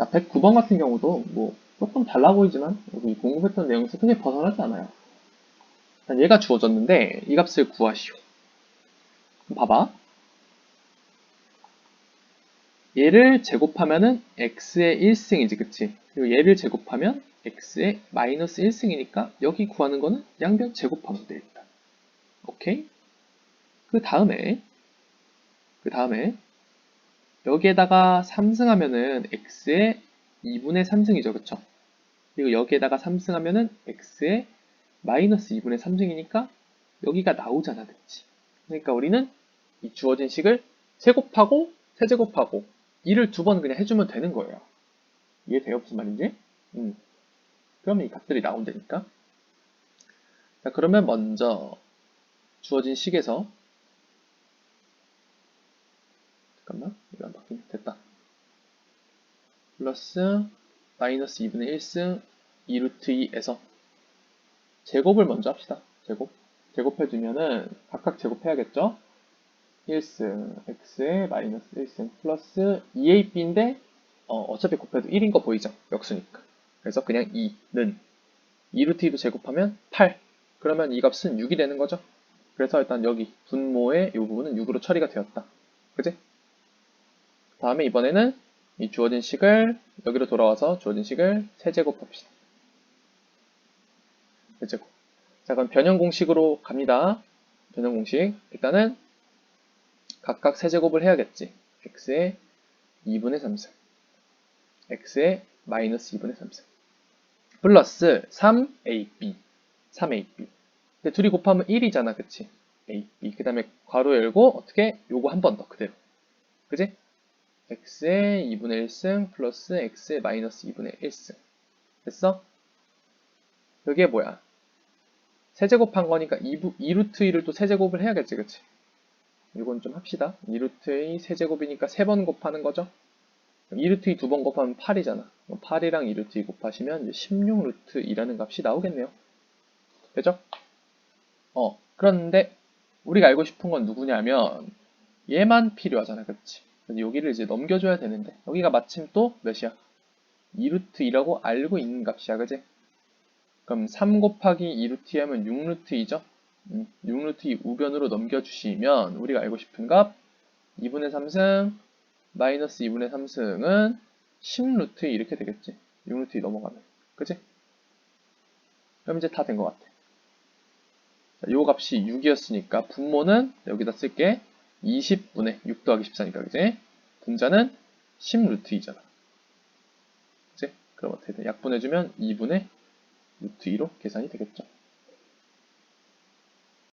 자, 109번 같은 경우도 뭐 조금 달라 보이지만 여기 공급했던 내용에서 크게 벗어나지 않아요. 얘가 주어졌는데 이 값을 구하시오. 봐봐. 얘를 제곱하면은 x의 1승이지, 그치? 그리고 얘를 제곱하면 x의 마이너스 1승이니까 여기 구하는 거는 양변 제곱하면 돼, 일단. 오케이? 그 다음에, 그 다음에, 여기에다가 3승하면은 x의 2분의 3승이죠, 그쵸? 그리고 여기에다가 3승하면은 x의 마이너스 2분의 3승이니까 여기가 나오잖아, 그치? 그러니까 우리는 이 주어진 식을 세곱하고 세제곱하고 2를 두번 그냥 해주면 되는 거예요. 이해돼요? 무슨 말인지? 음. 그러면 이 값들이 나온다니까. 자, 그러면 먼저 주어진 식에서 잠깐만. 이거 안 바뀌네. 됐다. 플러스 마이너스 2분의 1승 2루트 2에서 제곱을 먼저 합시다. 제곱. 제곱해주면은 각각 제곱해야겠죠? 1승 x의 마이너스 1승 플러스 2ab인데 어, 차피 곱해도 1인 거 보이죠? 역수니까. 그래서 그냥 2는 2루트 2도 제곱하면 8 그러면 이 값은 6이 되는 거죠? 그래서 일단 여기 분모의 이 부분은 6으로 처리가 되었다. 그지? 다음에 이번에는 이 주어진 식을 여기로 돌아와서 주어진 식을 세제곱 합시다. 세제곱. 자, 그럼 변형 공식으로 갑니다. 변형 공식. 일단은 각각 세제곱을 해야겠지. x의 2분의 3승. x의 마이너스 2분의 3승. 플러스 3ab. 3ab. 근데 둘이 곱하면 1이잖아, 그치? ab. 그 다음에 괄호 열고 어떻게? 요거 한 번 더 그대로. 그지? X의 2분의 1승 플러스 x의 마이너스 2분의 1승 됐어? 여기에 뭐야? 세제곱한 거니까 2부, 2루트 2를 또 세제곱을 해야겠지 그치? 이건 좀 합시다 2루트 2 세제곱이니까 3번 곱하는 거죠? 2루트 2 두 번 곱하면 8이잖아 8이랑 2루트 2 곱하시면 16루트 2라는 값이 나오겠네요 되죠? 어 그런데 우리가 알고 싶은 건 누구냐면 얘만 필요하잖아 그치? 여기를 이제 넘겨줘야 되는데 여기가 마침 또 몇이야? 2루트 2라고 알고 있는 값이야 그지? 그럼 3 곱하기 2루트 2 하면 6루트 2죠? 음, 6루트 2 우변으로 넘겨주시면 우리가 알고 싶은 값 2분의 3승 마이너스 2분의 3승은 10루트 2 이렇게 되겠지 6루트 2 넘어가면 그지? 그럼 이제 다 된 것 같아 자, 요 값이 6이었으니까 분모는 여기다 쓸게 20분의 6 더하기 14니까 그지? 분자는 10 루트 2잖아. 그지? 그럼 어떻게 돼? 약분해주면 2분의 루트 2로 계산이 되겠죠.